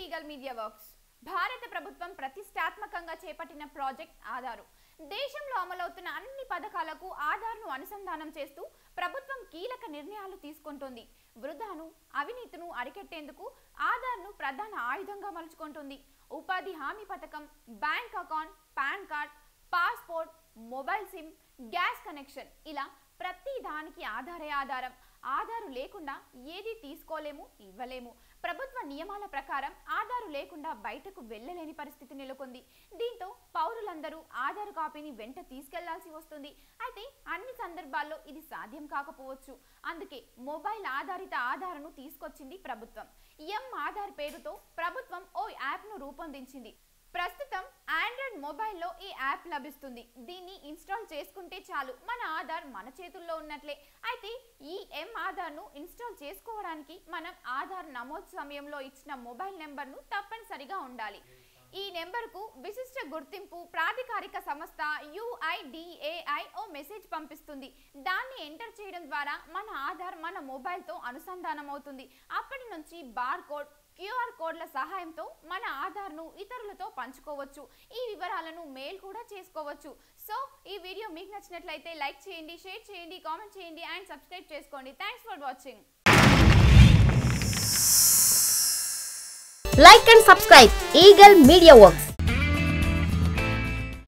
Media works. భారత ప్రభుత్వం ప్రతిష్టాత్మకంగా చేపట్టిన ప్రాజెక్ట్ ఆధారు. దేశంలో అమలవుతున్న అన్ని పథకాలకు ఆధార్ను అనుసంధానం చేస్తూ ప్రభుత్వం కీలక నిర్ణయాలు తీసుకుంటుంది. వృధాను అవినీతిను అరికెట్టేందుకు ఆధార్ను ప్రధాన ఆయుధంగా మలుచుకుంటుంది. ఉపాధి హామీ పథకం bank account PAN card passport mobile sim gas connection ఇలా ప్రతి దానికి ఆధారే ఆధారం. ఆధారు లేకుండా ఏది తీసుకోలేము ఇవ్వలేము. ప్రభుత్వ నియమాల ప్రకారం ఆధారు లేకుండా బయటకు వెళ్ళలేని పరిస్థితి నెలకొంది. దీంతో పౌరులందరూ ఆధార్ కాపీని వెంట తీసుకెళ్ళాల్సి వస్తుంది. అయితే అన్ని సందర్భాల్లో ఇది సాధ్యం కాకపోవచ్చు. అందుకే మొబైల్ ఆధారిత ఆధార్ను తీసుకొచ్చింది ప్రభుత్వం. ఎం ఆధార్ పేరుతో ప్రభుత్వం ఓ యాప్ను రూపొందించింది. ప్రస్తుతం ఆండ్రాయిడ్ మొబైల్లో ఈ యాప్ లభిస్తుంది. దీన్ని ఇన్స్టాల్ చేసుకుంటే చాలు. మన ఆధార్ మన చేతుల్లో ఉన్నట్లే. అయితే ఈ ఎం ఆధార్ను ఇన్స్టాల్ చేసుకోవడానికి మనం ఆధార్ నమోదు సమయంలో ఇచ్చిన మొబైల్ నెంబర్ను తప్పనిసరిగా ఉండాలి. ఈ నెంబర్కు విశిష్ట గుర్తింపు ప్రాధికారిక సంస్థ యుఐడిఏఐ ఓ మెసేజ్ పంపిస్తుంది. దాన్ని ఎంటర్ చేయడం ద్వారా మన ఆధార్ మన మొబైల్తో అనుసంధానం అవుతుంది అప్పటి నుంచి బార్ కోడ్ క్యూఆర్ కోడ్ల సహాయంతో మన ఆధార్ను ఇతరులతో పంచుకోవచ్చు. ఈ వివరాలను మెయిల్ కూడా చేసుకోవచ్చు. సో ఈ వీడియో మీకు నచ్చినట్లయితే లైక్ చేయండి షేర్ చేయండి కామెంట్ చేయండి అండ్ సబ్స్క్రైబ్ చేసుకోండి. Thanks for watching. Like and subscribe. Eagle media works.